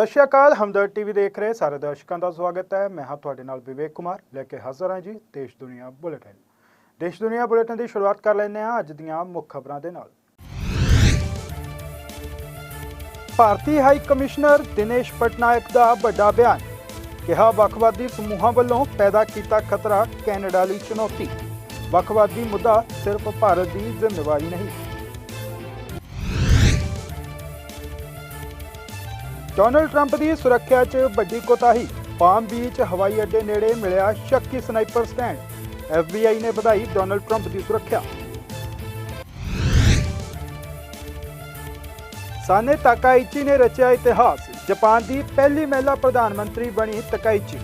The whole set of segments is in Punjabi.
ਸਤਿ ਸ਼੍ਰੀ ਅਕਾਲ, ਹਮਦਰਦ ਟੀਵੀ ਦੇਖ ਰਹੇ ਸਾਰੇ ਦਰਸ਼ਕਾਂ ਦਾ ਸਵਾਗਤ ਹੈ। ਮੈਂ ਹਾਂ ਤੁਹਾਡੇ ਨਾਲ ਵਿਵੇਕ ਕੁਮਾਰ, ਲੈ ਕੇ ਹਾਜ਼ਰ ਹਾਂ ਜੀ ਦੇਸ਼ ਦੁਨੀਆ ਬੁਲੇਟਿਨ। ਦੇਸ਼ ਦੁਨੀਆ ਬੁਲੇਟਿਨ ਦੀ ਸ਼ੁਰੂਆਤ ਕਰ ਲੈਂਦੇ ਹਾਂ ਅੱਜ ਦੀਆਂ ਮੁੱਖ ਖਬਰਾਂ ਦੇ ਨਾਲ। ਭਾਰਤੀ ਹਾਈ ਕਮਿਸ਼ਨਰ ਦਿਨੇਸ਼ ਪਟਨਾਇਕ ਦਾ ਵੱਡਾ ਬਿਆਨ, ਕਿਹਾ ਵੱਖਵਾਦੀ ਸਮੂਹਾਂ ਵੱਲੋਂ ਪੈਦਾ ਕੀਤਾ ਖਤਰਾ ਕੈਨੇਡਾ ਲਈ ਚੁਣੌਤੀ। ਵੱਖਵਾਦੀ ਮੁੱਦਾ ਸਿਰਫ ਭਾਰਤ ਦੀ ਜ਼ਿੰਮੇਵਾਰੀ ਨਹੀਂ ਡੋਨਲਡ ਟਰੰਪ ਦੀ ਸੁਰੱਖਿਆ 'ਚ ਵੱਡੀ ਕੋਤਾਹੀ। ਪਾਮ ਬੀਚ, ਹਵਾਈ ਅੱਡੇ ਨੇੜੇ ਮਿਲਿਆ ਸ਼ੱਕੀ ਸਨਾਈਪਰ ਸਟੈਂਡ। FBI ਨੇ ਵਧਾਈ ਡੋਨਲਡ ਟਰੰਪ ਦੀ ਸੁਰੱਖਿਆ। ਸਾਨੇ ਤਾਕਾਈਚੀ ਨੇ ਰਚਿਆ ਇਤਿਹਾਸ। ਜਾਪਾਨ ਦੀ ਪਹਿਲੀ ਮਹਿਲਾ ਪ੍ਰਧਾਨ ਮੰਤਰੀ ਬਣੀ ਤਕਾਈਚੀ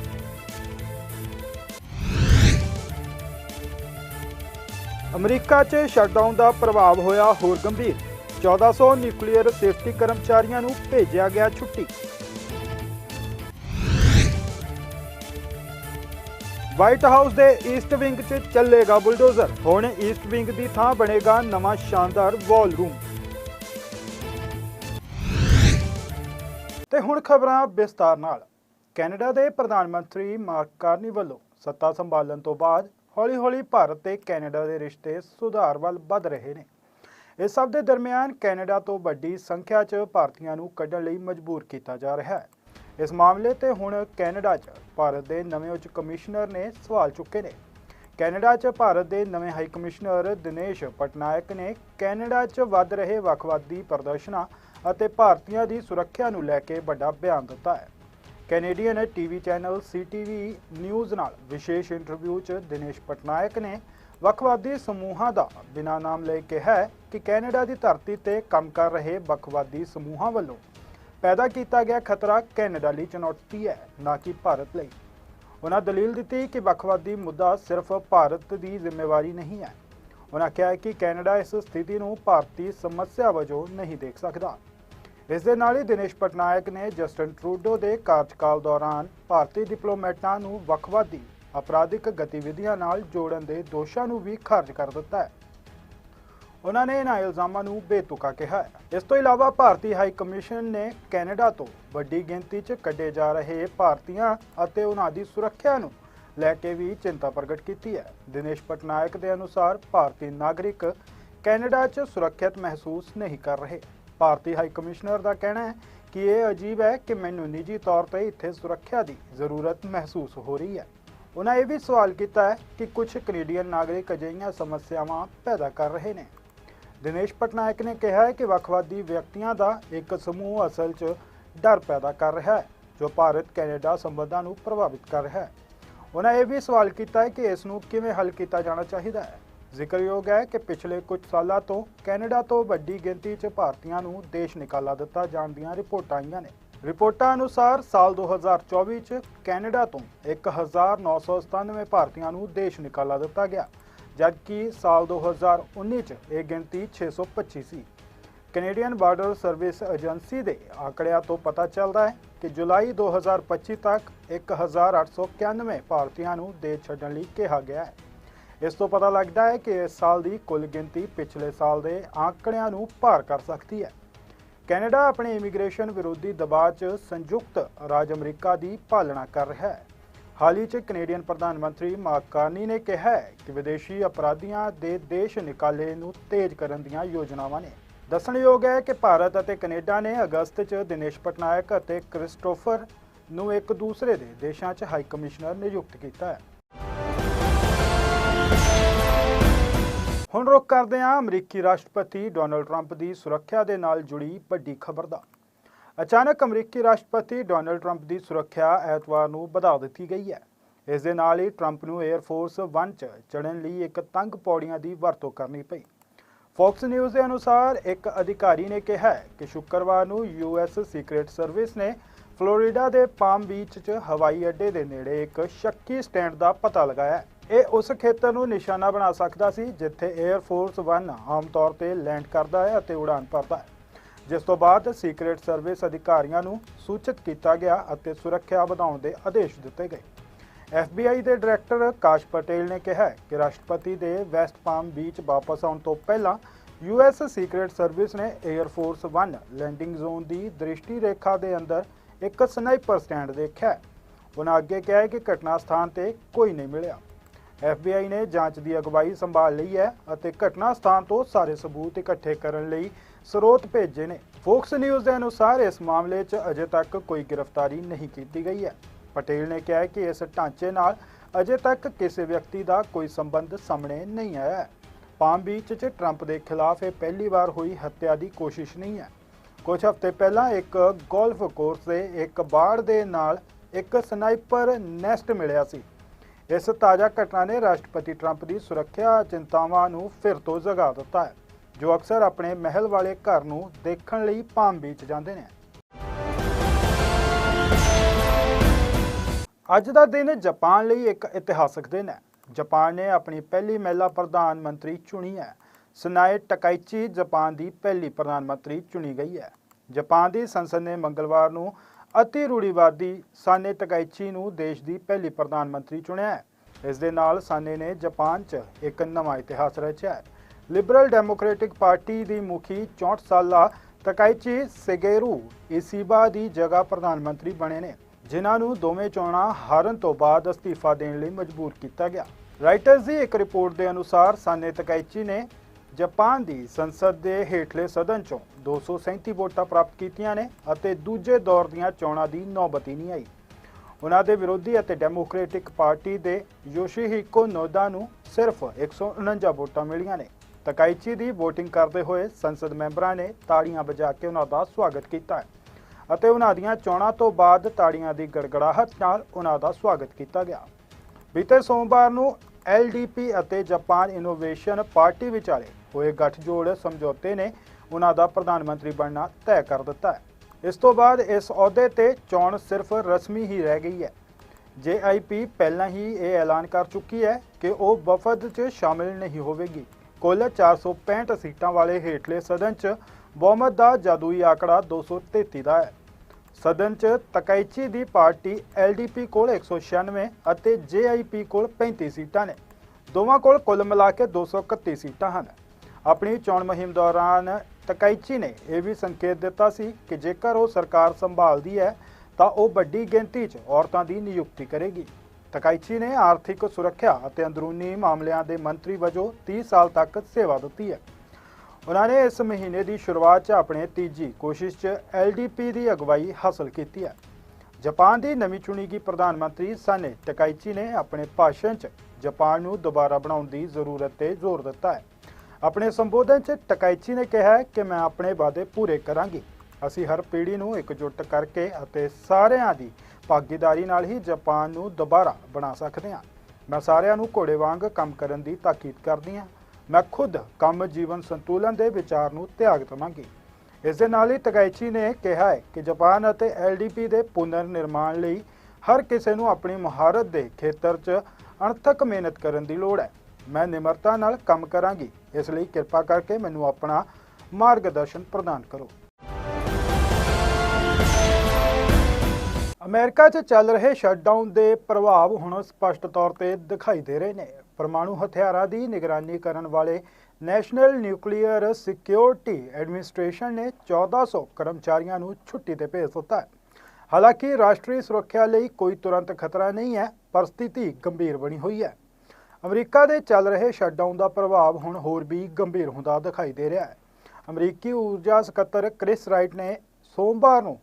ਅਮਰੀਕਾ 'ਚ ਸ਼ਟਡਾਊਨ ਦਾ ਪ੍ਰਭਾਵ ਹੋਇਆ ਹੋਰ ਗੰਭੀਰ। 1400 ਨਿਊਕਲੀਅਰ ਸੇਫਟੀ ਕਰਮਚਾਰੀਆਂ ਨੂੰ ਭੇਜਿਆ ਗਿਆ ਛੁੱਟੀ। ਵਾਈਟ ਹਾਊਸ ਦੇ ਈਸਟ ਵਿੰਗ 'ਚ ਚੱਲੇਗਾ ਬੁਲਡੋਜ਼ਰ ਹੁਣ ਈਸਟ ਵਿੰਗ ਦੀ ਥਾਂ ਬਣੇਗਾ ਨਵਾਂ ਸ਼ਾਨਦਾਰ ਵਾਲ ਰੂਮ ਤੇ ਹੁਣ ਖਬਰਾਂ ਵਿਸਤਾਰ ਨਾਲ। ਕੈਨੇਡਾ ਦੇ ਪ੍ਰਧਾਨ ਮੰਤਰੀ ਮਾਰਕ ਕਾਰਨੀ ਵੱਲੋਂ ਸੱਤਾ ਸੰਭਾਲਣ ਤੋਂ ਬਾਅਦ ਹੌਲੀ-ਹੌਲੀ ਭਾਰਤ ਤੇ ਕੈਨੇਡਾ ਦੇ ਰਿਸ਼ਤੇ ਸੁਧਾਰ ਵੱਲ ਵੱਧ ਰਹੇ ਨੇ। ਇਸ ਸਭ ਦੇ ਦਰਮਿਆਨ ਕੈਨੇਡਾ ਤੋਂ ਵੱਡੀ ਸੰਖਿਆ 'ਚ ਭਾਰਤੀਆਂ ਨੂੰ ਕੱਢਣ ਲਈ ਮਜਬੂਰ ਕੀਤਾ ਜਾ ਰਿਹਾ ਹੈ। ਇਸ ਮਾਮਲੇ ਤੇ ਹੁਣ ਕੈਨੇਡਾ 'ਚ ਭਾਰਤ ਦੇ ਨਵੇਂ ਉੱਚ ਕਮਿਸ਼ਨਰ ਨੇ ਸਵਾਲ ਚੁੱਕੇ ਨੇ। ਕੈਨੇਡਾ 'ਚ ਭਾਰਤ ਦੇ ਨਵੇਂ ਹਾਈ ਕਮਿਸ਼ਨਰ ਦਿਨੇਸ਼ ਪਟਨਾਇਕ ਨੇ ਕੈਨੇਡਾ 'ਚ ਵੱਧ ਰਹੇ ਵੱਖਵਾਦੀ ਪ੍ਰਦਰਸ਼ਨਾਂ ਅਤੇ ਭਾਰਤੀਆਂ ਦੀ ਸੁਰੱਖਿਆ ਨੂੰ ਲੈ ਕੇ ਵੱਡਾ ਬਿਆਨ ਦਿੱਤਾ ਹੈ। Canadian TV channel CTV news ਨਾਲ ਵਿਸ਼ੇਸ਼ ਇੰਟਰਵਿਊ 'ਚ ਦਿਨੇਸ਼ ਪਟਨਾਇਕ ਨੇ ਵੱਖਵਾਦੀ ਸਮੂਹਾਂ ਦਾ ਬਿਨਾਂ ਨਾਮ ਲੈ ਕੇ ਹੈ ਕਿ ਕੈਨੇਡਾ ਦੀ ਧਰਤੀ ਤੇ ਕੰਮ ਕਰ ਰਹੇ ਵੱਖਵਾਦੀ ਸਮੂਹਾਂ ਵੱਲੋਂ ਪੈਦਾ ਕੀਤਾ ਗਿਆ ਖਤਰਾ ਕੈਨੇਡਾ ਲਈ ਚੁਣੌਤੀ ਹੈ, ਨਾ ਕਿ ਭਾਰਤ ਲਈ। ਉਹਨਾਂ ਦਲੀਲ ਦਿੱਤੀ ਕਿ ਵੱਖਵਾਦੀ ਮੁੱਦਾ ਸਿਰਫ ਭਾਰਤ ਦੀ ਜ਼ਿੰਮੇਵਾਰੀ ਨਹੀਂ ਹੈ। ਉਹਨਾਂ ਕਿਹਾ ਕਿ ਕੈਨੇਡਾ ਇਸ ਸਥਿਤੀ ਨੂੰ ਭਾਰਤੀ ਸਮੱਸਿਆ ਵਜੋਂ ਨਹੀਂ ਦੇਖ ਸਕਦਾ। ਇਸ ਦੇ ਨਾਲ ਹੀ ਦਿਨੇਸ਼ ਪਟਨਾਇਕ ਨੇ ਜਸਟਨ ਟਰੂਡੋ ਦੇ ਕਾਰਜਕਾਲ ਦੌਰਾਨ ਭਾਰਤੀ ਡਿਪਲੋਮੈਟਾਂ ਨੂੰ ਵੱਖਵਾਦੀ ਅਪਰਾਧਿਕ ਗਤੀਵਿਧੀਆਂ ਨਾਲ ਜੋੜਨ ਦੇ ਦੋਸ਼ਾਂ ਨੂੰ ਵੀ ਖਾਰਜ ਕਰ ਦਿੱਤਾ ਹੈ। ਉਹਨਾਂ ਨੇ ਇਹਨਾਂ ਇਲਜ਼ਾਮਾਂ ਨੂੰ ਬੇਤੁਕਾ ਕਿਹਾ ਹੈ। ਇਸ ਤੋਂ ਇਲਾਵਾ ਭਾਰਤੀ ਹਾਈ ਕਮਿਸ਼ਨ ਨੇ ਕੈਨੇਡਾ ਤੋਂ ਵੱਡੀ ਗਿਣਤੀ 'ਚ ਕੱਢੇ ਜਾ ਰਹੇ ਭਾਰਤੀਆਂ ਅਤੇ ਉਹਨਾਂ ਦੀ ਸੁਰੱਖਿਆ ਨੂੰ ਲੈ ਕੇ ਵੀ ਚਿੰਤਾ ਪ੍ਰਗਟ ਕੀਤੀ ਹੈ। ਦਿਨੇਸ਼ ਪਟਨਾਇਕ ਦੇ ਅਨੁਸਾਰ ਭਾਰਤੀ ਨਾਗਰਿਕ ਕੈਨੇਡਾ 'ਚ ਸੁਰੱਖਿਅਤ ਮਹਿਸੂਸ ਨਹੀਂ ਕਰ ਰਹੇ। ਭਾਰਤੀ ਹਾਈ ਕਮਿਸ਼ਨਰ ਦਾ ਕਹਿਣਾ ਹੈ ਕਿ ਇਹ ਅਜੀਬ ਹੈ ਕਿ ਮੈਨੂੰ ਨਿੱਜੀ ਤੌਰ ਤੇ ਇੱਥੇ ਸੁਰੱਖਿਆ ਦੀ ਜ਼ਰੂਰਤ ਮਹਿਸੂਸ ਹੋ ਰਹੀ ਹੈ। ਉਹਨਾਂ ਇਹ ਵੀ ਸਵਾਲ ਕੀਤਾ ਹੈ ਕਿ ਕੁਝ ਕੈਨੇਡੀਅਨ ਨਾਗਰਿਕ ਅਜਿਹੀਆਂ ਸਮੱਸਿਆਵਾਂ ਪੈਦਾ ਕਰ ਰਹੇ ਨੇ। ਦਿਨੇਸ਼ ਪਟਨਾਇਕ ਨੇ ਕਿਹਾ ਹੈ ਕਿ ਵੱਖਵਾਦੀ ਵਿਅਕਤੀਆਂ ਦਾ ਇੱਕ ਸਮੂਹ ਅਸਲ 'ਚ ਡਰ ਪੈਦਾ ਕਰ ਰਿਹਾ ਹੈ, ਜੋ ਭਾਰਤ, ਕੈਨੇਡਾ ਸੰਬੰਧਾਂ ਨੂੰ ਪ੍ਰਭਾਵਿਤ ਕਰ ਰਿਹਾ ਹੈ। ਉਹਨਾਂ ਇਹ ਵੀ ਸਵਾਲ ਕੀਤਾ ਹੈ ਕਿ ਇਸ ਨੂੰ ਕਿਵੇਂ ਹੱਲ ਕੀਤਾ ਜਾਣਾ ਚਾਹੀਦਾ ਹੈ। ਜ਼ਿਕਰਯੋਗ ਹੈ ਕਿ ਪਿਛਲੇ ਕੁਝ ਸਾਲਾਂ ਤੋਂ ਕੈਨੇਡਾ ਤੋਂ ਵੱਡੀ ਗਿਣਤੀ 'ਚ ਭਾਰਤੀਆਂ ਨੂੰ ਦੇਸ਼ ਨਿਕਾਲਾ ਦਿੱਤਾ ਜਾਣ ਦੀਆਂ ਰਿਪੋਰਟਾਂ ਆਈਆਂ ਨੇ। ਰਿਪੋਰਟਾਂ ਅਨੁਸਾਰ ਸਾਲ 2024 'ਚ ਕੈਨੇਡਾ ਤੋਂ 1997 ਭਾਰਤੀਆਂ ਨੂੰ ਦੇਸ਼ ਨਿਕਾਲਾ ਦਿੱਤਾ ਗਿਆ, ਜਦਕਿ ਸਾਲ 2019 'ਚ ਇਹ ਗਿਣਤੀ 625 ਸੀ ਕੈਨੇਡੀਅਨ ਬਾਰਡਰ ਸਰਵਿਸ ਏਜੰਸੀ ਦੇ ਆંકੜਿਆਂ ਤੋਂ ਪਤਾ ਚੱਲਦਾ ਹੈ ਕਿ ਜੁਲਾਈ 2025 ਤੱਕ 1891 ਭਾਰਤੀਆਂ ਨੂੰ ਦੇਸ਼ ਛੱਡਣ ਲਈ ਕਿਹਾ ਗਿਆ ਹੈ। ਇਸ ਤੋਂ ਪਤਾ ਲੱਗਦਾ ਹੈ ਕਿ ਇਸ ਸਾਲ ਦੀ ਕੁੱਲ ਗਿਣਤੀ ਪਿਛਲੇ ਸਾਲ ਦੇ ਆંકੜਿਆਂ ਨੂੰ ਪਾਰ ਕਰ ਸਕਦੀ ਹੈ। ਕੈਨੇਡਾ ਆਪਣੇ ਇਮੀਗ੍ਰੇਸ਼ਨ ਵਿਰੋਧੀ ਦਬਾਅ 'ਚ ਸੰਯੁਕਤ ਰਾਜ ਅਮਰੀਕਾ ਦੀ ਪਾਲਣਾ ਕਰ ਰਿਹਾ ਹੈ। ਹਾਲ ਹੀ 'ਚ ਕੈਨੇਡੀਅਨ ਪ੍ਰਧਾਨ ਮੰਤਰੀ ਮਾਰਕ ਕਾਰਨੀ ਨੇ ਕਿਹਾ ਹੈ ਕਿ ਵਿਦੇਸ਼ੀ ਅਪਰਾਧੀਆਂ ਦੇ ਦੇਸ਼ ਨਿਕਾਲੇ ਨੂੰ ਤੇਜ਼ ਕਰਨ ਦੀਆਂ ਯੋਜਨਾਵਾਂ ਨੇ। ਦੱਸਣਯੋਗ ਹੈ ਕਿ ਭਾਰਤ ਅਤੇ ਕੈਨੇਡਾ ਨੇ ਅਗਸਤ 'ਚ ਦਿਨੇਸ਼ ਪਟਨਾਇਕ ਅਤੇ ਕ੍ਰਿਸਟੋਫਰ ਨੂੰ ਇੱਕ ਦੂਸਰੇ ਦੇ ਦੇਸ਼ਾਂ 'ਚ ਹਾਈ ਕਮਿਸ਼ਨਰ ਨਿਯੁਕਤ ਕੀਤਾ ਹੈ। ਹੁਣ ਰੁਕ ਕਰਦੇ ਹਾਂ ਅਮਰੀਕੀ ਰਾਸ਼ਟਰਪਤੀ ਡੋਨਲਡ ਟਰੰਪ ਦੀ ਸੁਰੱਖਿਆ ਦੇ ਨਾਲ ਜੁੜੀ ਵੱਡੀ ਖਬਰ ਦਾ। ਅਚਾਨਕ ਅਮਰੀਕੀ ਰਾਸ਼ਟਰਪਤੀ ਡੋਨਲਡ ਟਰੰਪ ਦੀ ਸੁਰੱਖਿਆ ਐਤਵਾਰ ਨੂੰ ਵਧਾ ਦਿੱਤੀ ਗਈ ਹੈ। ਇਸ ਦੇ ਨਾਲ ਹੀ ਟਰੰਪ ਨੂੰ 에ਅਰ ਫੋਰਸ 1 'ਚ ਚੜ੍ਹਨ ਲਈ ਇੱਕ ਤੰਗ ਪੌੜੀਆਂ ਦੀ ਵਰਤੋਂ ਕਰਨੀ ਪਈ। ਫੌਕਸ ਨਿਊਜ਼ ਦੇ ਅਨੁਸਾਰ ਇੱਕ ਅਧਿਕਾਰੀ ਨੇ ਕਿਹਾ ਕਿ ਸ਼ੁੱਕਰਵਾਰ ਨੂੰ ਯੂਐਸ ਸੀਕ੍ਰੀਟ ਸਰਵਿਸ ਨੇ ਫਲੋਰੀਡਾ ਦੇ ਪਾਮ ਬੀਚ 'ਚ ਹਵਾਈ ਅੱਡੇ ਦੇ ਨੇੜੇ ਇੱਕ ਸ਼ੱਕੀ ਸਟੈਂਡ ਦਾ ਪਤਾ ਲਗਾਇਆ ਇਹ ਉਸ ਖੇਤਰ ਨੂੰ ਨਿਸ਼ਾਨਾ ਬਣਾ ਸਕਦਾ ਸੀ ਜਿੱਥੇ 에ਅਰ ਫੋਰਸ 1 ਆਮ ਤੌਰ ਤੇ ਲੈਂਡ ਕਰਦਾ ਹੈ ਅਤੇ ਉਡਾਨ ਭਰਦਾ ਹੈ। ਜਿਸ ਤੋਂ ਬਾਅਦ ਸੀਕ੍ਰੀਟ ਸਰਵਿਸ ਅਧਿਕਾਰੀਆਂ ਨੂੰ ਸੂਚਿਤ ਕੀਤਾ ਗਿਆ ਅਤੇ ਸੁਰੱਖਿਆ ਵਧਾਉਣ ਦੇ ਆਦੇਸ਼ ਦਿੱਤੇ ਗਏ। FBI ਦੇ ਡਾਇਰੈਕਟਰ ਕਾਸ਼ ਪਟੇਲ ਨੇ ਕਿਹਾ ਕਿ ਰਾਸ਼ਟਰਪਤੀ ਦੇ ਵੈਸਟ ਪਾਮ ਬੀਚ ਵਾਪਸ ਆਉਣ ਤੋਂ ਪਹਿਲਾਂ ਯੂਐਸ ਸੀਕ੍ਰੀਟ ਸਰਵਿਸ ਨੇ 에ਅਰ ਫੋਰਸ 1 ਲੈਂਡਿੰਗ ਜ਼ੋਨ ਦੀ ਦ੍ਰਿਸ਼ਟੀ ਰੇਖਾ ਦੇ ਅੰਦਰ ਇੱਕ ਸਨਾਈਪਰ ਸਟੈਂਡ ਦੇਖਿਆ ਉਹਨਾਂ ਅੱਗੇ ਕਿਹਾ ਕਿ ਘਟਨਾ ਸਥਾਨ ਤੇ ਕੋਈ ਨਹੀਂ ਮਿਲਿਆ। FBI ਨੇ ਜਾਂਚ ਦੀ ਅਗਵਾਈ ਸੰਭਾਲ ਲਈ ਹੈ ਅਤੇ ਘਟਨਾ ਸਥਾਨ ਤੋਂ ਸਾਰੇ ਸਬੂਤ ਇਕੱਠੇ ਕਰਨ ਲਈ ਸਰੋਤ ਭੇਜੇ ਨੇ। ਫੋਕਸ ਨਿਊਜ਼ ਦੇ ਅਨੁਸਾਰ ਇਸ ਮਾਮਲੇ 'ਚ ਅਜੇ ਤੱਕ ਕੋਈ ਗ੍ਰਿਫਤਾਰੀ ਨਹੀਂ ਕੀਤੀ ਗਈ ਹੈ। ਪਟੇਲ ਨੇ ਕਿਹਾ ਕਿ ਇਸ ਢਾਂਚੇ ਨਾਲ ਅਜੇ ਤੱਕ ਕਿਸੇ ਵਿਅਕਤੀ ਦਾ ਕੋਈ ਸੰਬੰਧ ਸਾਹਮਣੇ ਨਹੀਂ ਆਇਆ ਹੈ। ਪਾਮ ਬੀਚ 'ਚ ਟਰੰਪ ਦੇ ਖਿਲਾਫ ਇਹ ਪਹਿਲੀ ਵਾਰ ਹੋਈ ਹੱਤਿਆ ਦੀ ਕੋਸ਼ਿਸ਼ ਨਹੀਂ ਹੈ। ਕੁਝ ਹਫ਼ਤੇ ਪਹਿਲਾਂ ਇੱਕ ਗੋਲਫ ਕੋਰਸ ਦੇ ਇੱਕ ਬਾੜ ਦੇ ਨਾਲ ਇੱਕ ਸਨਾਈਪਰ ਨੈਸਟ ਮਿਲਿਆ ਸੀ। ਇਸ ਤਾਜ਼ਾ ਘਟਨਾ ਨੇ ਰਾਸ਼ਟਰਪਤੀ ਟਰੰਪ ਦੀ ਸੁਰੱਖਿਆ ਚਿੰਤਾਵਾਂ ਨੂੰ ਫਿਰ ਤੋਂ ਜਗਾ ਦਿੱਤਾ ਹੈ, ਜੋ ਅਕਸਰ ਆਪਣੇ ਮਹਿਲ ਵਾਲੇ ਘਰ ਨੂੰ ਦੇਖਣ ਲਈ ਪਾਮ ਬੀਚ ਜਾਂਦੇ ਨੇ। ਅੱਜ ਦਾ ਦਿਨ ਜਾਪਾਨ ਲਈ ਇੱਕ ਇਤਿਹਾਸਕ ਦਿਨ ਹੈ। ਜਾਪਾਨ ਨੇ ਆਪਣੀ ਪਹਿਲੀ ਮਹਿਲਾ ਪ੍ਰਧਾਨ ਮੰਤਰੀ ਚੁਣੀ ਹੈ। ਸਨਾਏ ਟਕਾਈਚੀ ਜਾਪਾਨ ਦੀ ਪਹਿਲੀ ਪ੍ਰਧਾਨ ਮੰਤਰੀ ਚੁਣੀ ਗਈ ਹੈ। ਜਾਪਾਨ ਦੀ ਸੰਸਦ ਨੇ ਮੰਗਲਵਾਰ ਨੂੰ ਅਤੀ ਰੂੜੀਵਾਦੀ ਸਾਨੇ ਟਕਾਈਚੀ ਨੂੰ ਦੇਸ਼ ਦੀ ਪਹਿਲੀ ਪ੍ਰਧਾਨ ਮੰਤਰੀ ਚੁਣਿਆ ਹੈ। ਇਸ ਦੇ ਨਾਲ ਸਾਨੇ ਨੇ ਜਾਪਾਨ 'ਚ ਇੱਕ ਨਵਾਂ ਇਤਿਹਾਸ ਰਚਿਆ ਹੈ। ਲਿਬਰਲ ਡੈਮੋਕ੍ਰੈਟਿਕ ਪਾਰਟੀ ਦੀ ਮੁਖੀ 64 ਸਾਲਾ ਤਕਾਈਚੀ ਸਿਗੇਰੂ ਇਸੀਬਾ ਦੀ ਜਗ੍ਹਾ ਪ੍ਰਧਾਨ ਮੰਤਰੀ ਬਣੇ ਨੇ, ਜਿਨ੍ਹਾਂ ਨੂੰ ਦੋਵੇਂ ਚੋਣਾਂ ਹਾਰਨ ਤੋਂ ਬਾਅਦ ਅਸਤੀਫਾ ਦੇਣ ਲਈ ਮਜਬੂਰ ਕੀਤਾ ਗਿਆ। ਰਾਈਟਰਸ ਦੀ ਇੱਕ ਰਿਪੋਰਟ ਦੇ ਅਨੁਸਾਰ ਸਾਨੇ ਤਕਾਈਚੀ ਨੇ ਜਾਪਾਨ ਦੀ ਸੰਸਦ ਦੇ ਹੇਠਲੇ ਸਦਨ ਚੋਂ 237 ਵੋਟਾਂ ਪ੍ਰਾਪਤ ਕੀਤੀਆਂ ਨੇ ਅਤੇ ਦੂਜੇ ਦੌਰ ਦੀਆਂ ਚੋਣਾਂ ਦੀ ਨੌਬਤ ਹੀ ਨਹੀਂ ਆਈ। ਉਹਨਾਂ ਦੇ ਵਿਰੋਧੀ ਅਤੇ ਡੈਮੋਕ੍ਰੈਟਿਕ ਪਾਰਟੀ ਦੇ ਯੋਸ਼ੀਹਿਕੋ ਨੋਦਾ ਨੂੰ ਸਿਰਫ 149 ਵੋਟਾਂ ਮਿਲੀਆਂ ਨੇ। ਤਕਾਈਚੀ ਦੀ VOTING ਕਰਦੇ ਹੋਏ ਸੰਸਦ ਮੈਂਬਰਾਂ ਨੇ ਤਾੜੀਆਂ ਵਜਾ ਕੇ ਉਹਨਾਂ ਦਾ ਸਵਾਗਤ ਕੀਤਾ ਅਤੇ ਉਹਨਾਂ ਦੀਆਂ ਚੋਣਾਂ ਤੋਂ ਬਾਅਦ ਤਾੜੀਆਂ ਦੀ ਗੜਗੜਾਹਟ ਨਾਲ ਉਹਨਾਂ ਦਾ ਸਵਾਗਤ ਕੀਤਾ ਗਿਆ। ਬੀਤੇ ਸੋਮਵਾਰ ਨੂੰ LDP ਅਤੇ ਜਾਪਾਨ ਇਨੋਵੇਸ਼ਨ ਪਾਰਟੀ ਵਿਚਾਲੇ ਹੋਏ ਗੱਠਜੋੜ ਸਮਝੌਤੇ ਨੇ ਉਹਨਾਂ ਦਾ ਪ੍ਰਧਾਨ ਮੰਤਰੀ ਬਣਨਾ ਤੈਅ ਕਰ ਦਿੱਤਾ ਹੈ। ਇਸ ਤੋਂ ਬਾਅਦ ਇਸ ਅਹੁਦੇ ਤੇ ਚੋਣ ਸਿਰਫ ਰਸਮੀ ਹੀ ਰਹਿ ਗਈ ਹੈ। JIP ਪਹਿਲਾਂ ਹੀ ਇਹ ਐਲਾਨ ਕਰ ਚੁੱਕੀ ਹੈ ਕਿ ਉਹ ਵਫਦ 'ਚ ਸ਼ਾਮਿਲ ਨਹੀਂ ਹੋਵੇਗੀ। ਕੁੱਲ 465 ਸੀਟਾਂ ਵਾਲੇ ਹੇਠਲੇ ਸਦਨ 'ਚ ਬਹੁਮਤ ਦਾ ਜਾਦੂਈ ਆંકੜਾ 233 ਦਾ ਹੈ। ਸਦਨ 'ਚ ਤਕੈਚੀ ਦੀ ਪਾਰਟੀ LDP ਕੋਲ 196 ਅਤੇ JIP ਕੋਲ 35 ਸੀਟਾਂ ਨੇ। ਦੋਵਾਂ ਕੋਲ ਕੁੱਲ ਮਿਲਾ ਕੇ 231 ਸੀਟਾਂ ਹਨ। ਆਪਣੀ ਚੋਣ ਮੁਹਿੰਮ ਦੌਰਾਨ ਤਕਾਈਚੀ ਨੇ ਇਹ ਵੀ ਸੰਕੇਤ ਦਿੱਤਾ ਸੀ ਕਿ ਜੇਕਰ ਉਹ ਸਰਕਾਰ ਸੰਭਾਲਦੀ ਹੈ, ਤਾਂ ਉਹ ਵੱਡੀ ਗਿਣਤੀ 'ਚ ਔਰਤਾਂ ਦੀ ਨਿਯੁਕਤੀ ਕਰੇਗੀ। ਤਕਾਈਚੀ ਨੇ ਆਰਥਿਕ ਸੁਰੱਖਿਆ ਅਤੇ ਅੰਦਰੂਨੀ ਮਾਮਲਿਆਂ ਦੇ ਮੰਤਰੀ ਵਜੋਂ 30 ਸਾਲ ਤੱਕ ਸੇਵਾ ਦਿੱਤੀ ਹੈ। ਉਹਨਾਂ ਨੇ ਇਸ ਮਹੀਨੇ ਦੀ ਸ਼ੁਰੂਆਤ 'ਚ ਆਪਣੇ ਤੀਜੀ ਕੋਸ਼ਿਸ਼ 'ਚ LDP ਦੀ ਅਗਵਾਈ ਹਾਸਲ ਕੀਤੀ ਹੈ। ਜਾਪਾਨ ਦੀ ਨਵੀਂ ਚੁਣੀ ਗਈ ਪ੍ਰਧਾਨ ਮੰਤਰੀ ਸਾਨੇ ਟਕਾਈਚੀ ਨੇ ਆਪਣੇ ਭਾਸ਼ਣ 'ਚ ਜਾਪਾਨ ਨੂੰ ਦੁਬਾਰਾ ਬਣਾਉਣ ਦੀ ਜ਼ਰੂਰਤ ਤੇ ਜ਼ੋਰ ਦਿੱਤਾ ਹੈ। ਆਪਣੇ ਸੰਬੋਧਨ 'ਚ ਟਕਾਈਚੀ ਨੇ ਕਿਹਾ ਕਿ ਮੈਂ ਆਪਣੇ ਵਾਅਦੇ ਪੂਰੇ ਕਰਾਂਗੀ। ਅਸੀਂ ਹਰ ਪੀੜ੍ਹੀ ਨੂੰ ਇਕਜੁੱਟ ਕਰਕੇ ਅਤੇ ਸਾਰਿਆਂ ਦੀ ਭਾਗੀਦਾਰੀ ਨਾਲ ਹੀ ਜਾਪਾਨ ਨੂੰ ਦੁਬਾਰਾ ਬਣਾ ਸਕਦੇ ਹਾਂ। ਮੈਂ ਸਾਰਿਆਂ ਨੂੰ ਘੋੜੇ ਵਾਂਗ ਕੰਮ ਕਰਨ ਦੀ ਤਾਕੀਦ ਕਰਦੀ ਹਾਂ। ਮੈਂ ਖੁਦ ਕੰਮ ਜੀਵਨ ਸੰਤੁਲਨ ਦੇ ਵਿਚਾਰ ਨੂੰ ਤਿਆਗ ਦਵਾਂਗੀ। ਇਸ ਦੇ ਨਾਲ ਹੀ ਤਗਾਈਚੀ ਨੇ ਕਿਹਾ ਹੈ ਕਿ ਜਾਪਾਨ ਅਤੇ LDP ਦੇ ਪੁਨਰ ਨਿਰਮਾਣ ਲਈ ਹਰ ਕਿਸੇ ਨੂੰ ਆਪਣੀ ਮਹਾਰਤ ਦੇ ਖੇਤਰ 'ਚ ਅਣਥਕ ਮਿਹਨਤ ਕਰਨ ਦੀ ਲੋੜ ਹੈ। ਮੈਂ ਨਿਮਰਤਾ ਨਾਲ ਕੰਮ ਕਰਾਂਗੀ। ਇਸ ਲਈ ਕਿਰਪਾ ਕਰਕੇ ਮੈਨੂੰ ਆਪਣਾ ਮਾਰਗਦਰਸ਼ਨ ਪ੍ਰਦਾਨ ਕਰੋ। ਅਮਰੀਕਾ 'ਚ ਚੱਲ ਰਹੇ ਸ਼ਟਡਾਊਨ ਦੇ ਪ੍ਰਭਾਵ ਹੁਣ ਸਪਸ਼ਟ ਤੌਰ ਤੇ ਦਿਖਾਈ ਦੇ ਰਹੇ ਨੇ। ਪਰਮਾਣੂ ਹਥਿਆਰਾਂ ਦੀ ਨਿਗਰਾਨੀ ਕਰਨ ਵਾਲੇ ਨੈਸ਼ਨਲ ਨਿਊਕਲੀਅਰ ਸਿਕਿਉਰਿਟੀ ਐਡਮਿਨਿਸਟ੍ਰੇਸ਼ਨ ਨੇ 1400 ਕਰਮਚਾਰੀਆਂ ਨੂੰ ਛੁੱਟੀ ਤੇ ਭੇਜ ਦਿੱਤਾ ਹੈ। ਹਾਲਾਂਕਿ ਰਾਸ਼ਟਰੀ ਸੁਰੱਖਿਆ ਲਈ ਕੋਈ ਤੁਰੰਤ ਖਤਰਾ ਨਹੀਂ ਹੈ, ਪਰ ਸਥਿਤੀ ਗੰਭੀਰ ਬਣੀ ਹੋਈ ਹੈ। ਅਮਰੀਕਾ ਦੇ ਚੱਲ ਰਹੇ ਸ਼ਟਡਾਊਨ ਦਾ ਪ੍ਰਭਾਵ ਹੁਣ ਹੋਰ ਵੀ ਗੰਭੀਰ ਹੁੰਦਾ ਦਿਖਾਈ ਦੇ ਰਿਹਾ ਹੈ। ਅਮਰੀਕੀ ਊਰਜਾ ਸਕੱਤਰ ਕ੍ਰਿਸ ਰਾਈਟ ਨੇ ਸੋਮਵਾਰ ਨੂੰ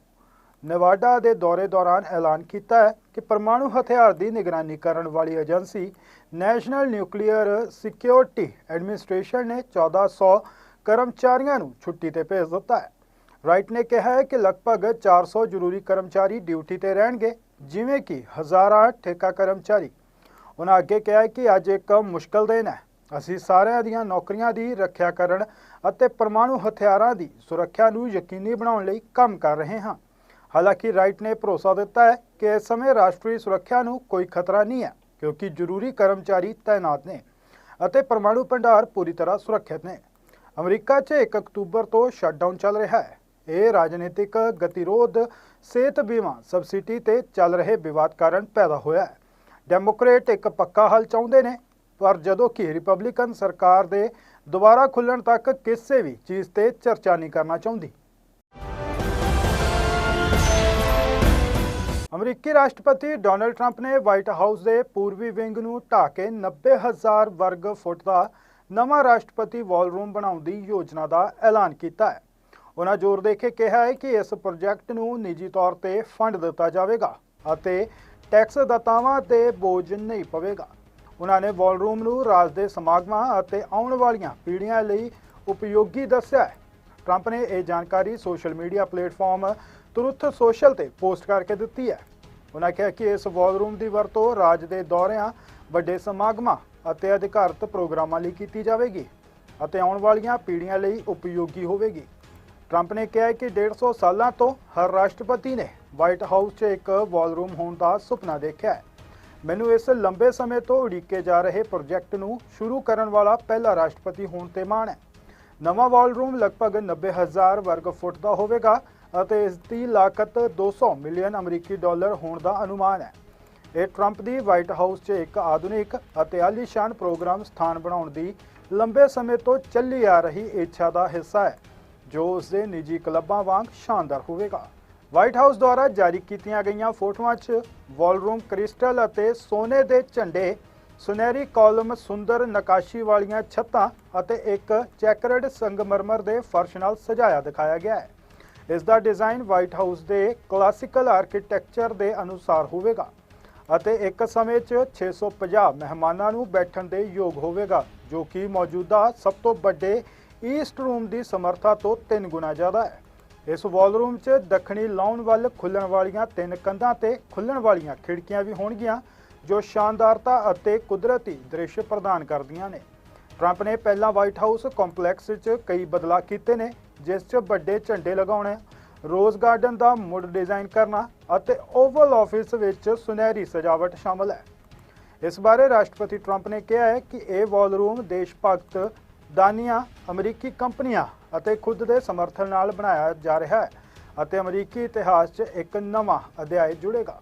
ਨੇਵਾਡਾ ਦੇ ਦੌਰੇ ਦੌਰਾਨ ਐਲਾਨ ਕੀਤਾ ਹੈ ਕਿ ਪਰਮਾਣੂ ਹਥਿਆਰ ਦੀ ਨਿਗਰਾਨੀ ਕਰਨ ਵਾਲੀ agency National Nuclear Security Administration ਨੇ 1400 ਕਰਮਚਾਰੀਆਂ ਨੂੰ ਛੁੱਟੀ ਤੇ ਭੇਜ ਦਿੱਤਾ ਹੈ। ਰਾਈਟ ਨੇ ਕਿਹਾ ਹੈ ਕਿ ਲਗਭਗ 400 ਜ਼ਰੂਰੀ ਕਰਮਚਾਰੀ ਡਿਊਟੀ ਤੇ ਰਹਿਣਗੇ, ਜਿਵੇਂ ਕਿ ਹਜ਼ਾਰਾਂ ਠੇਕਾ ਕਰਮਚਾਰੀ। ਉਹਨਾਂ ਅੱਗੇ ਕਿਹਾ ਕਿ ਅੱਜ ਇੱਕ ਮੁਸ਼ਕਲ ਦਿਨ ਹੈ। ਅਸੀਂ ਸਾਰਿਆਂ ਦੀਆਂ ਨੌਕਰੀਆਂ ਦੀ ਰੱਖਿਆ ਕਰਨ ਅਤੇ ਪਰਮਾਣੂ ਹਥਿਆਰਾਂ ਦੀ ਸੁਰੱਖਿਆ ਨੂੰ ਯਕੀਨੀ ਬਣਾਉਣ ਲਈ ਕੰਮ ਕਰ ਰਹੇ ਹਾਂ। ਹਾਲਾਂਕਿ ਰਾਈਟ ਨੇ ਭਰੋਸਾ ਦਿੱਤਾ ਹੈ ਕਿ ਇਸ ਸਮੇਂ ਰਾਸ਼ਟਰੀ ਸੁਰੱਖਿਆ ਨੂੰ ਕੋਈ ਖਤਰਾ ਨਹੀਂ ਹੈ, ਕਿਉਂਕਿ ਜ਼ਰੂਰੀ ਕਰਮਚਾਰੀ ਤਾਇਨਾਤ ਨੇ ਅਤੇ ਪਰਮਾਣੂ ਭੰਡਾਰ ਪੂਰੀ ਤਰ੍ਹਾਂ ਸੁਰੱਖਿਅਤ ਨੇ। ਅਮਰੀਕਾ 'ਚ 1 ਅਕਤੂਬਰ ਤੋਂ ਸ਼ਟਡਾਊਨ ਚੱਲ ਰਿਹਾ ਹੈ। ਇਹ ਰਾਜਨੀਤਿਕ ਗਤੀਰੋਧ, ਸਿਹਤ ਬੀਮਾ, ਸਬਸਿਡੀ ਤੇ ਚੱਲ ਰਹੇ ਵਿਵਾਦ ਕਾਰਨ ਪੈਦਾ ਹੋਇਆ ਹੈ। ਡੈਮੋਕ੍ਰੇਟ ਇੱਕ ਪੱਕਾ ਹੱਲ ਚਾਹੁੰਦੇ ਨੇ, ਪਰ ਜਦੋਂ ਕਿ ਰਿਪਬਲਿਕਨ ਸਰਕਾਰ ਦੇ ਦੁਬਾਰਾ ਖੁੱਲਣ ਤੱਕ ਕਿਸੇ ਵੀ ਚੀਜ਼ ਤੇ ਚਰਚਾ ਨਹੀਂ ਕਰਨਾ ਚਾਹੁੰਦੀ। ਅਮਰੀਕੀ ਰਾਸ਼ਟਰਪਤੀ ਡੋਨਲਡ ਟਰੰਪ ਨੇ ਵਾਈਟ ਹਾਊਸ ਦੇ ਪੂਰਬੀ ਵਿੰਗ ਨੂੰ ਢਾਹ ਕੇ 90000 ਵਰਗ ਫੁੱਟ ਦਾ ਨਵਾਂ ਰਾਸ਼ਟਰਪਤੀ ਵਾਲਰੂਮ ਬਣਾਉਣ ਦੀ ਯੋਜਨਾ ਦਾ ਐਲਾਨ ਕੀਤਾ ਹੈ। ਉਹਨਾਂ ਜ਼ੋਰ ਦੇ ਕੇ ਕਿਹਾ ਹੈ ਕਿ ਇਸ ਪ੍ਰੋਜੈਕਟ ਨੂੰ ਨਿੱਜੀ ਤੌਰ ਤੇ ਫੰਡ ਦਿੱਤਾ ਜਾਵੇਗਾ ਅਤੇ ਟੈਕਸ ਦਾਤਾਵਾਂ ਤੇ ਬੋਝ ਨਹੀਂ ਪਵੇਗਾ। ਉਹਨਾਂ ਨੇ ਵਾਲਰੂਮ ਨੂੰ ਰਾਜ ਦੇ ਸਮਾਗਮਾਂ ਅਤੇ ਆਉਣ ਵਾਲੀਆਂ ਪੀੜ੍ਹੀਆਂ ਲਈ ਉਪਯੋਗੀ ਦੱਸਿਆ ਹੈ। ਟਰੰਪ ਨੇ ਇਹ ਜਾਣਕਾਰੀ social media platform Truth Social ਤੇ ਪੋਸਟ ਕਰਕੇ ਦਿੱਤੀ ਹੈ। ਉਹਨਾਂ ਕਿਹਾ ਕਿ ਇਸ ਵਾਲਰੂਮ ਦੀ ਵਰਤੋਂ ਰਾਜ ਦੇ ਦੌਰਿਆਂ, ਵੱਡੇ ਸਮਾਗਮਾਂ ਅਤੇ ਅਧਿਕਾਰਤ ਪ੍ਰੋਗਰਾਮਾਂ ਲਈ ਕੀਤੀ ਜਾਵੇਗੀ ਅਤੇ ਆਉਣ ਵਾਲੀਆਂ ਪੀੜ੍ਹੀਆਂ ਲਈ ਉਪਯੋਗੀ ਹੋਵੇਗੀ। ਟਰੰਪ ਨੇ ਕਿਹਾ ਹੈ ਕਿ 150 ਸਾਲਾਂ ਤੋਂ ਹਰ ਰਾਸ਼ਟਰਪਤੀ ਨੇ ਵਾਈਟ ਹਾਊਸ 'ਚ ਇੱਕ ਵਾਲਰੂਮ ਹੋਣ ਦਾ ਸੁਪਨਾ ਦੇਖਿਆ ਹੈ। ਮੈਨੂੰ ਇਸ ਲੰਬੇ ਸਮੇਂ ਤੋਂ ਉਡੀਕੇ ਜਾ ਰਹੇ ਪ੍ਰੋਜੈਕਟ ਨੂੰ ਸ਼ੁਰੂ ਕਰਨ ਵਾਲਾ ਪਹਿਲਾ ਰਾਸ਼ਟਰਪਤੀ ਹੋਣ ਤੇ ਮਾਣ ਹੈ। ਨਵਾਂ ਵਾਲਰੂਮ ਲਗਭਗ 90000 ਵਰਗ ਫੁੱਟ ਦਾ ਹੋਵੇਗਾ ਅਤੇ ਇਸ ਦੀ ਲਾਗਤ 200 ਮਿਲੀਅਨ ਅਮਰੀਕੀ ਡਾਲਰ ਹੋਣ ਦਾ ਅਨੁਮਾਨ ਹੈ। ਇਹ ਟਰੰਪ ਦੀ ਵਾਈਟ ਹਾਊਸ 'ਚ ਇੱਕ ਆਧੁਨਿਕ ਅਤੇ ਆਲੀਸ਼ਾਨ ਪ੍ਰੋਗਰਾਮ ਸਥਾਨ ਬਣਾਉਣ ਦੀ ਲੰਬੇ ਸਮੇਂ ਤੋਂ ਚੱਲੀ ਆ ਰਹੀ ਇੱਛਾ ਦਾ ਹਿੱਸਾ ਹੈ। ਜੋ ਉਸ ਦੇ ਨਿੱਜੀ ਕਲੱਬਾਂ ਵਾਂਗ ਸ਼ਾਨਦਾਰ ਹੋਵੇਗਾ। ਵਾਈਟ ਹਾਊਸ ਦੁਆਰਾ ਜਾਰੀ ਕੀਤੀਆਂ ਗਈਆਂ ਫੋਟੋਆਂ 'ਚ ਵਾਲਰੂਮ ਕ੍ਰਿਸਟਲ ਅਤੇ ਸੋਨੇ ਦੇ ਝੰਡੇ, ਸੁਨਹਿਰੀ ਕਾਲਮ ਸੁੰਦਰ ਨਕਾਸ਼ੀ ਵਾਲੀਆਂ ਛੱਤਾਂ ਅਤੇ ਇੱਕ ਚੈਕਰਡ ਸੰਗਮਰਮਰ ਦੇ ਫਰਸ਼ ਨਾਲ ਸਜਾਇਆ ਦਿਖਾਇਆ ਗਿਆ ਹੈ। ਇਸ ਦਾ ਡਿਜ਼ਾਈਨ ਵਾਈਟ ਹਾਊਸ ਦੇ ਕਲਾਸੀਕਲ ਆਰਕੀਟੈਕਚਰ ਦੇ ਅਨੁਸਾਰ ਹੋਵੇਗਾ ਅਤੇ ਇੱਕ ਸਮੇਂ 'ਚ 650 ਮਹਿਮਾਨਾਂ ਨੂੰ ਬੈਠਣ ਦੇ ਯੋਗ ਹੋਵੇਗਾ, ਜੋ ਕਿ ਮੌਜੂਦਾ ਸਭ ਤੋਂ ਵੱਡੇ ਈਸਟ ਰੂਮ ਦੀ ਸਮਰੱਥਾ ਤੋਂ 3 ਗੁਣਾ ਜ਼ਿਆਦਾ ਹੈ। ਇਸ ਵਾਲਰੂਮ 'ਚ ਦੱਖਣੀ ਲਾਉਣ ਵੱਲ ਖੁੱਲਣ ਵਾਲੀਆਂ ਤਿੰਨ ਕੰਧਾਂ ਤੇ ਖੁੱਲਣ ਵਾਲੀਆਂ ਖਿੜਕੀਆਂ ਵੀ ਹੋਣਗੀਆਂ, ਜੋ ਸ਼ਾਨਦਾਰਤਾ ਅਤੇ ਕੁਦਰਤੀ ਦ੍ਰਿਸ਼ ਪ੍ਰਦਾਨ ਕਰਦੀਆਂ ਨੇ। ਟਰੰਪ ਨੇ ਪਹਿਲਾਂ ਵਾਈਟ ਹਾਊਸ ਕੰਪਲੈਕਸ 'ਚ ਕਈ ਬਦਲਾਅ ਕੀਤੇ ਨੇ, ਜਿਸ 'ਚ ਵੱਡੇ ਝੰਡੇ ਲਗਾਉਣੇ, ਰੋਜ਼ ਗਾਰਡਨ ਦਾ ਮੁੜ ਡਿਜ਼ਾਈਨ ਕਰਨਾ ਅਤੇ ਓਵਲ ਆਫਿਸ ਵਿੱਚ ਸੁਨਹਿਰੀ ਸਜਾਵਟ ਸ਼ਾਮਲ ਹੈ। ਇਸ ਬਾਰੇ ਰਾਸ਼ਟਰਪਤੀ ਟਰੰਪ ਨੇ ਕਿਹਾ ਹੈ ਕਿ ਇਹ ਵਾਲਰੂਮ ਦੇਸ਼ ਭਗਤ ਦਾਨੀਆਂ ਅਮਰੀਕੀ ਕੰਪਨੀਆਂ ਅਤੇ ਖੁਦ ਦੇ ਸਮਰਥਨ ਨਾਲ ਬਣਾਇਆ ਜਾ ਰਿਹਾ ਹੈ ਅਤੇ ਅਮਰੀਕੀ ਇਤਿਹਾਸ 'ਚ ਇੱਕ ਨਵਾਂ ਅਧਿਆਇ ਜੁੜੇਗਾ।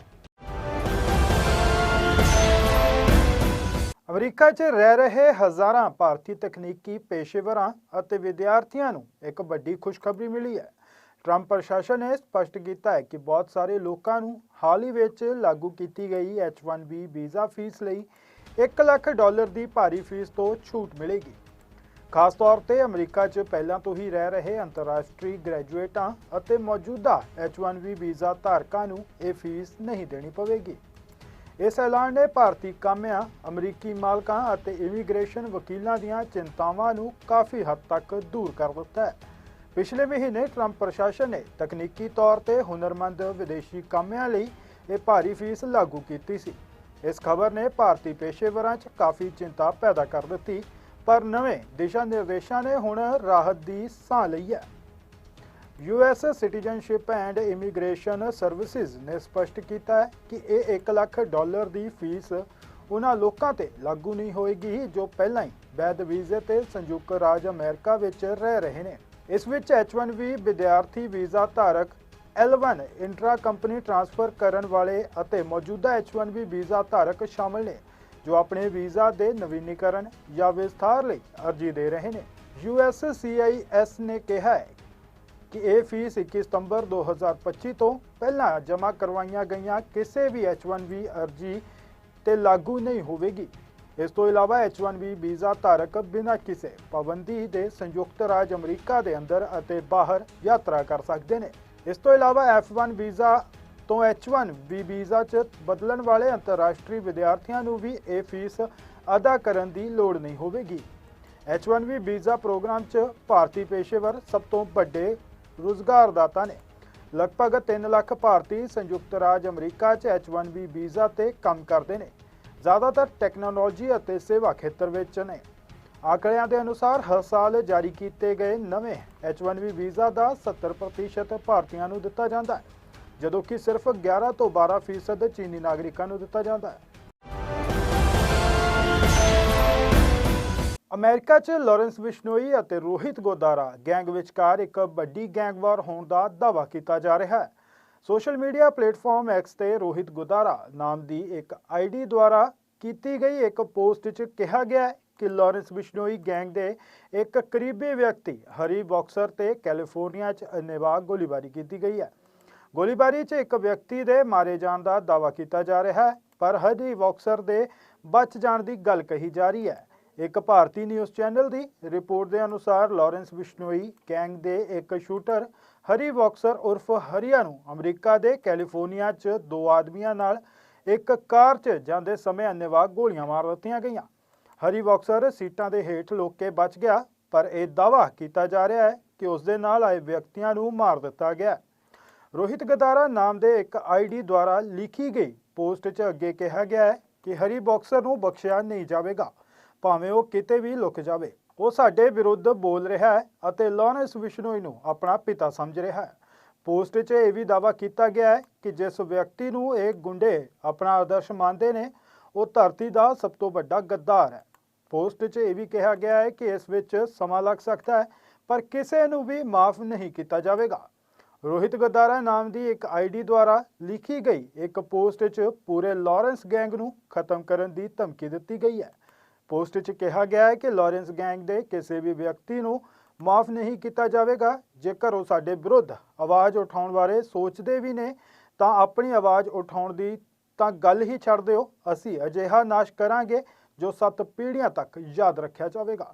ਅਮਰੀਕਾ 'ਚ ਰਹਿ ਰਹੇ ਹਜ਼ਾਰਾਂ ਭਾਰਤੀ ਤਕਨੀਕੀ ਪੇਸ਼ੇਵਰਾਂ ਅਤੇ ਵਿਦਿਆਰਥੀਆਂ ਨੂੰ ਇੱਕ ਵੱਡੀ ਖੁਸ਼ਖਬਰੀ ਮਿਲੀ ਹੈ। ਟਰੰਪ ਪ੍ਰਸ਼ਾਸਨ ਨੇ ਸਪਸ਼ਟ ਕੀਤਾ ਹੈ ਕਿ ਬਹੁਤ ਸਾਰੇ ਲੋਕਾਂ ਨੂੰ ਹਾਲ ਹੀ ਵਿੱਚ ਲਾਗੂ ਕੀਤੀ ਗਈ H1B ਵੀਜ਼ਾ ਫੀਸ ਲਈ 1 ਲੱਖ ਡਾਲਰ ਦੀ ਭਾਰੀ ਫੀਸ ਤੋਂ ਛੂਟ ਮਿਲੇਗੀ। ਖਾਸ ਤੌਰ ਤੇ ਅਮਰੀਕਾ 'ਚ ਪਹਿਲਾਂ ਤੋਂ ਹੀ ਰਹਿ ਰਹੇ ਅੰਤਰਰਾਸ਼ਟਰੀ ਗ੍ਰੈਜੂਏਟਾਂ ਅਤੇ ਮੌਜੂਦਾ H1B ਵੀਜ਼ਾ ਧਾਰਕਾਂ ਨੂੰ ਇਹ ਫੀਸ ਨਹੀਂ ਦੇਣੀ ਪਵੇਗੀ। ਇਸ ਐਲਾਨ ਨੇ ਭਾਰਤੀ ਕਾਮਿਆਂ, ਅਮਰੀਕੀ ਮਾਲਕਾਂ ਅਤੇ ਇਮੀਗ੍ਰੇਸ਼ਨ ਵਕੀਲਾਂ ਦੀਆਂ ਚਿੰਤਾਵਾਂ ਨੂੰ ਕਾਫੀ ਹੱਦ ਤੱਕ ਦੂਰ ਕਰ ਦਿੱਤਾ ਹੈ। ਪਿਛਲੇ ਮਹੀਨੇ ਟਰੰਪ ਪ੍ਰਸ਼ਾਸਨ ਨੇ ਤਕਨੀਕੀ ਤੌਰ ਤੇ ਹੁਨਰਮੰਦ ਵਿਦੇਸ਼ੀ ਕਾਮਿਆਂ ਲਈ ਇਹ ਭਾਰੀ ਫੀਸ ਲਾਗੂ ਕੀਤੀ ਸੀ। ਇਸ ਖਬਰ ਨੇ ਭਾਰਤੀ ਪੇਸ਼ੇਵਰਾਂ 'ਚ ਕਾਫੀ ਚਿੰਤਾ ਪੈਦਾ ਕਰ ਦਿੱਤੀ ਪਰ ਨਵੇਂ ਦਿਸ਼ਾ ਨਿਰਦੇਸ਼ਾਂ ਨੇ ਹੁਣ ਰਾਹਤ ਦੀ ਸਾਹ ਲਈ ਹੈ। US Citizenship and Immigration Services ਨੇ ਸਪਸ਼ਟ ਕੀਤਾ ਹੈ ਕਿ ਇਹ 1 ਲੱਖ ਡਾਲਰ ਦੀ ਫੀਸ ਉਹਨਾਂ ਲੋਕਾਂ ਤੇ ਲਾਗੂ ਨਹੀਂ ਹੋਏਗੀ ਜੋ ਪਹਿਲਾਂ ਹੀ ਵੈਧ ਵੀਜ਼ੇ ਤੇ ਸੰਯੁਕਤ ਰਾਜ ਅਮਰੀਕਾ ਵਿੱਚ ਰਹਿ ਰਹੇ ਨੇ। ਇਸ ਵਿੱਚ H1B ਵਿਦਿਆਰਥੀ ਵੀਜ਼ਾ ਧਾਰਕ L1 ਇੰਟਰਾ ਕੰਪਨੀ ਟ੍ਰਾਂਸਫਰ ਕਰਨ ਵਾਲੇ ਅਤੇ ਮੌਜੂਦਾ H1B ਵੀਜ਼ਾ ਧਾਰਕ ਸ਼ਾਮਲ ਨੇ। ਜੋ ਆਪਣੇ ਵੀਜ਼ਾ ਦੇ ਨਵੀਨੀਕਰਨ ਜਾਂ ਵਿਸਥਾਰ ਲਈ ਅਰਜ਼ੀ ਦੇ ਰਹੇ ਨੇ। USCIS ਨੇ ਕਿਹਾ ਹੈ ਕਿ ਇਹ ਫੀਸ 21 ਸਤੰਬਰ 2025 ਤੋਂ ਪਹਿਲਾਂ ਜਮ੍ਹਾਂ ਕਰਵਾਈਆਂ ਗਈਆਂ ਕਿਸੇ ਵੀ H1B ਅਰਜ਼ੀ ਤੇ ਲਾਗੂ ਨਹੀਂ ਹੋਵੇਗੀ। ਇਸ ਤੋਂ ਇਲਾਵਾ H1B ਵੀਜ਼ਾ ਧਾਰਕ ਬਿਨਾਂ ਕਿਸੇ ਪਾਬੰਦੀ ਦੇ ਸੰਯੁਕਤ ਰਾਜ ਅਮਰੀਕਾ ਦੇ ਅੰਦਰ ਅਤੇ ਬਾਹਰ ਯਾਤਰਾ ਕਰ ਸਕਦੇ ਨੇ। ਇਸ ਤੋਂ ਇਲਾਵਾ F1 ਵੀਜ਼ਾ ਤੋਂ H1B ਵੀਜ਼ਾ 'ਚ ਬਦਲਣ ਵਾਲੇ ਅੰਤਰਰਾਸ਼ਟਰੀ ਵਿਦਿਆਰਥੀਆਂ ਨੂੰ ਵੀ ਇਹ ਫੀਸ ਅਦਾ ਕਰਨ ਦੀ ਲੋੜ ਨਹੀਂ ਹੋਵੇਗੀ। H1B ਵੀਜ਼ਾ ਪ੍ਰੋਗਰਾਮ 'ਚ ਭਾਰਤੀ ਪੇਸ਼ੇਵਰ ਸਭ ਤੋਂ ਵੱਡੇ ਰੁਜ਼ਗਾਰਦਾਤਾ ਨੇ। ਲਗਭਗ 3 ਲੱਖ ਭਾਰਤੀ ਸੰਯੁਕਤ ਰਾਜ ਅਮਰੀਕਾ 'ਚ H1B ਵੀਜ਼ਾ ਤੇ ਕੰਮ ਕਰਦੇ ਨੇ। ਜ਼ਿਆਦਾਤਰ ਟੈਕਨੋਲੋਜੀ ਅਤੇ ਸੇਵਾ ਖੇਤਰ ਵਿੱਚ ਨੇ। ਆંકੜਿਆਂ ਦੇ ਅਨੁਸਾਰ ਹਰ ਸਾਲ ਜਾਰੀ ਕੀਤੇ ਗਏ ਨਵੇਂ H1B ਵੀਜ਼ਾ ਦਾ 70% ਭਾਰਤੀਆਂ ਨੂੰ ਦਿੱਤਾ ਜਾਂਦਾ ਹੈ। ਜਦੋਂ ਕਿ ਸਿਰਫ 11 ਤੋਂ 12% ਚੀਨੀ ਨਾਗਰਿਕਾਂ ਨੂੰ ਦਿੱਤਾ ਜਾਂਦਾ ਹੈ। ਅਮਰੀਕਾ 'ਚ ਲਾਰੈਂਸ ਬਿਸ਼ਨੋਈ ਅਤੇ ਰੋਹਿਤ ਗੋਦਾਰਾ ਗੈਂਗ ਵਿਚਕਾਰ ਇੱਕ ਵੱਡੀ ਗੈਂਗਵਾਰ ਹੋਣ ਦਾ ਦਾਅਵਾ ਕੀਤਾ ਜਾ ਰਿਹਾ ਹੈ। ਸੋਸ਼ਲ ਮੀਡੀਆ ਪਲੇਟਫਾਰਮ ਐਕਸ ਤੇ ਰੋਹਿਤ ਗੋਦਾਰਾ ਨਾਮ ਦੀ ਇੱਕ ਆਈਡੀ ਦੁਆਰਾ ਕੀਤੀ ਗਈ ਇੱਕ ਪੋਸਟ 'ਚ ਕਿਹਾ ਗਿਆ ਕਿ ਲਾਰੈਂਸ ਬਿਸ਼ਨੋਈ ਗੈਂਗ ਦੇ ਇੱਕ ਕਰੀਬੀ ਵਿਅਕਤੀ ਹਰੀ ਬਾਕਸਰ ਤੇ ਕੈਲੀਫੋਰਨੀਆ 'ਚ ਅੰਨ੍ਹੇਵਾਹ ਗੋਲੀਬਾਰੀ ਕੀਤੀ ਗਈ ਹੈ। ਗੋਲੀਬਾਰੀ 'ਚ ਇੱਕ ਵਿਅਕਤੀ ਦੇ ਮਾਰੇ ਜਾਣ ਦਾ ਦਾਅਵਾ ਕੀਤਾ ਜਾ ਰਿਹਾ ਹੈ, ਪਰ ਹਰੀ ਬਾਕਸਰ ਦੇ ਬਚ ਜਾਣ ਦੀ ਗੱਲ ਕਹੀ ਜਾ ਰਹੀ ਹੈ। ਇੱਕ ਭਾਰਤੀ ਨਿਊਜ਼ ਚੈਨਲ ਦੀ ਰਿਪੋਰਟ ਦੇ ਅਨੁਸਾਰ ਲਾਰੈਂਸ ਬਿਸ਼ਨੋਈ ਗੈਂਗ ਦੇ ਇੱਕ ਸ਼ੂਟਰ ਹਰੀ ਬਾਕਸਰ ਉਰਫ ਹਰੀਆ ਨੂੰ ਅਮਰੀਕਾ ਦੇ ਕੈਲੀਫੋਰਨੀਆ 'ਚ ਦੋ ਆਦਮੀਆਂ ਨਾਲ ਇੱਕ ਕਾਰ 'ਚ ਜਾਂਦੇ ਸਮੇਂ ਅੰਨ੍ਹੇਵਾਹ ਗੋਲੀਆਂ ਮਾਰ ਦਿੱਤੀਆਂ ਗਈਆਂ। ਹਰੀ ਬਾਕਸਰ ਸੀਟਾਂ ਦੇ ਹੇਠ ਲੁੱਕ ਕੇ ਬਚ ਗਿਆ, ਪਰ ਇਹ ਦਾਅਵਾ ਕੀਤਾ ਜਾ ਰਿਹਾ ਹੈ ਕਿ ਉਸ ਦੇ ਨਾਲ ਆਏ ਵਿਅਕਤੀਆਂ ਨੂੰ ਮਾਰ ਦਿੱਤਾ ਗਿਆ ਰੋਹਿਤ ਗਦਾਰਾ ਨਾਮ ਦੇ ਇੱਕ ਆਈਡੀ ਦੁਆਰਾ ਲਿਖੀ ਗਈ ਪੋਸਟ 'ਚ ਅੱਗੇ ਕਿਹਾ ਗਿਆ ਹੈ ਕਿ ਹਰੀ ਬਾਕਸਰ ਨੂੰ ਬਖਸ਼ਿਆ ਨਹੀਂ ਜਾਵੇਗਾ, ਭਾਵੇਂ ਉਹ ਕਿਤੇ ਵੀ ਲੁਕ ਜਾਵੇ। ਉਹ ਸਾਡੇ ਵਿਰੁੱਧ ਬੋਲ ਰਿਹਾ ਹੈ ਅਤੇ ਲਾਰੈਂਸ ਵਿਸ਼ਨੋਈ ਨੂੰ ਆਪਣਾ ਪਿਤਾ ਸਮਝ ਰਿਹਾ ਹੈ। ਪੋਸਟ 'ਚ ਇਹ ਵੀ ਦਾਅਵਾ ਕੀਤਾ ਗਿਆ ਹੈ ਕਿ ਜਿਸ ਵਿਅਕਤੀ ਨੂੰ ਇਹ ਗੁੰਡੇ ਆਪਣਾ ਆਦਰਸ਼ ਮੰਨਦੇ ਨੇ, ਉਹ ਧਰਤੀ ਦਾ ਸਭ ਤੋਂ ਵੱਡਾ ਗੱਦਾਰ ਹੈ। ਪੋਸਟ 'ਚ ਇਹ ਵੀ ਕਿਹਾ ਗਿਆ ਹੈ ਕਿ ਇਸ ਵਿੱਚ ਸਮਾਂ ਲੱਗ ਸਕਦਾ ਹੈ, ਪਰ ਕਿਸੇ ਨੂੰ ਵੀ ਮਾਫ ਨਹੀਂ ਕੀਤਾ ਜਾਵੇਗਾ। ਰੋਹਿਤ ਗਦਾਰਾ ਨਾਮ ਦੀ ਇੱਕ ਆਈਡੀ ਦੁਆਰਾ ਲਿਖੀ ਗਈ ਇੱਕ ਪੋਸਟ 'ਚ ਪੂਰੇ ਲਾਰੈਂਸ ਗੈਂਗ ਨੂੰ ਖਤਮ ਕਰਨ ਦੀ ਧਮਕੀ ਦਿੱਤੀ ਗਈ ਹੈ। ਪੋਸਟ 'ਚ ਕਿਹਾ ਗਿਆ ਹੈ ਕਿ ਲਾਰੈਂਸ ਗੈਂਗ ਦੇ ਕਿਸੇ ਵੀ ਵਿਅਕਤੀ ਨੂੰ ਮਾਫ ਨਹੀਂ ਕੀਤਾ ਜਾਵੇਗਾ। ਜੇਕਰ ਉਹ ਸਾਡੇ ਵਿਰੁੱਧ ਆਵਾਜ਼ ਉਠਾਉਣ ਬਾਰੇ ਸੋਚਦੇ ਵੀ ਨੇ, ਤਾਂ ਆਪਣੀ ਆਵਾਜ਼ ਉਠਾਉਣ ਦੀ ਤਾਂ ਗੱਲ ਹੀ ਛੱਡ ਦਿਓ। ਅਸੀਂ ਅਜਿਹਾ ਨਾਸ਼ ਕਰਾਂਗੇ ਜੋ ਸੱਤ ਪੀੜ੍ਹੀਆਂ ਤੱਕ ਯਾਦ ਰੱਖਿਆ ਜਾਵੇਗਾ।